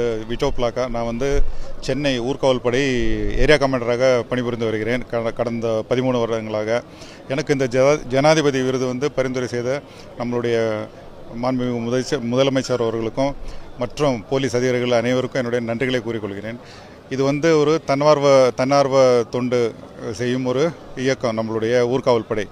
விட்டோ பிளாக்கா நான் வந்து சென்னை ஊர்காவல் படை ஏரியா கமாண்டராக பணிபுரிந்து வருகிறேன். கட- கடந்த பதிமூணு வருடங்களாக எனக்கு இந்த ஜனா- ஜனாதிபதி விருது வந்து பரிந்துரை செய்த நம்மளுடைய மாண்புமிகு முதலமைச்சர் முதலமைச்சர் அவர்களுக்கும் மற்றும் போலீஸ் அதிகாரிகள் அனைவருக்கும் என்னுடைய நன்றிகளை கூறிக்கொள்கிறேன். இது வந்து ஒரு தன்னார்வ தன்னார்வ தொண்டு செய்யும் ஒரு இயக்கம் நம்மளுடைய ஊர்காவல் படை.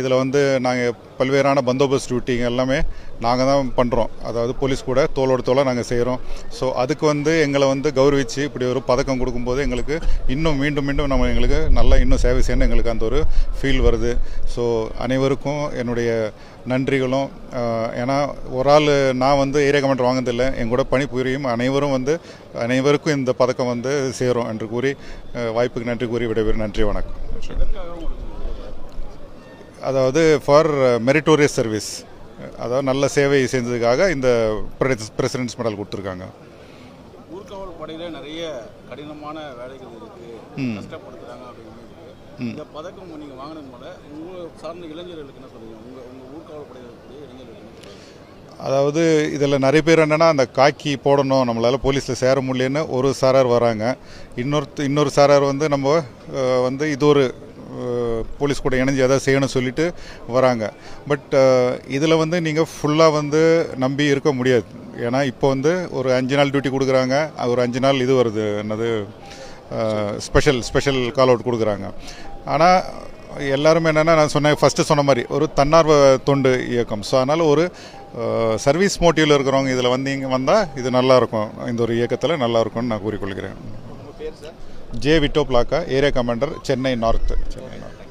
இதில் வந்து நாங்கள் பல்வேறான பந்தோபஸ்த் டியூட்டிங்க எல்லாமே நாங்கள் தான் பண்ணுறோம். அதாவது போலீஸ் கூட தோளோட தோளாக நாங்கள் செய்கிறோம். ஸோ அதுக்கு வந்து எங்களை வந்து கௌரவிச்சு இப்படி ஒரு பதக்கம் கொடுக்கும்போது எங்களுக்கு இன்னும் மீண்டும் மீண்டும் நம்ம எங்களுக்கு நல்லா இன்னும் சேவை செய்யணும் எங்களுக்கு அந்த ஒரு ஃபீல் வருது. ஸோ அனைவருக்கும் என்னுடைய நன்றிகளும். ஏன்னா ஒரு ஆள் நான் வந்து ஏரியா கமெண்ட் வாங்கினதில்லை. என் கூட பணிபுரியும் அனைவரும் வந்து அனைவருக்கும் இந்த பதக்கம் வந்து சேரும் என்று கூறி வாய்ப்புக்கு நன்றி கூறி விடைபெறும் நன்றி வணக்கம். அதாவது ஃபார் மெரிட்டோரியஸ் சர்வீஸ் அதாவது நல்ல சேவை செஞ்சதுக்காக இந்த பிரசிடென்ட்ஸ் மெடல் கொடுத்துருக்காங்க. ஊர்காவல் படையில நிறைய கடினமான வேலைகள் இருக்கு. கஷ்டப்படுத்துறாங்க அப்படின்னு. இந்த பதக்கம் நீங்க வாங்கினது போல உங்களை சார்ந்த இளைஞர்களுக்கு என்ன சொல்றீங்க? உங்க உங்க ஊர்காவல் படையில் இருக்கக்கூடிய இளைஞர்களுக்கு? அதாவது இதில் நிறைய பேர் என்னென்னா அந்த காக்கி போடணும் நம்மளால் போலீஸில் சேர முடியலன்னு ஒரு சாரார் வராங்க. இன்னொரு இன்னொரு சாரார் வந்து நம்ம வந்து இது ஒரு போலீஸ் கூட இணைஞ்சு எதாவது செய்யணும்னு சொல்லிட்டு வராங்க. பட் இதில் வந்து நீங்கள் ஃபுல்லாக வந்து நம்பி இருக்க முடியாது. ஏன்னா இப்போ வந்து ஒரு அஞ்சு நாள் டியூட்டி கொடுக்குறாங்க. அது ஒரு அஞ்சு நாள் இது வருது. என்னது? ஸ்பெஷல் ஸ்பெஷல் கால் அவுட் கொடுக்குறாங்க. ஆனால் எல்லாருமே என்னென்னா நான் சொன்னேன் ஃபஸ்ட்டு சொன்ன மாதிரி ஒரு தன்னார்வ தொண்டு இயக்கம். ஸோ அதனால் ஒரு சர்வீஸ் மோட்டிவில் இருக்கிறவங்க இதில் வந்தீங்க வந்தால் இது நல்லாயிருக்கும் இந்த ஒரு இயக்கத்தில் நல்லா இருக்கும்னு நான் கூறிக்கொள்கிறேன். உங்க பேர் சார் ஜே விட்டோ பிளாக்கா ஏரியா கமாண்டர்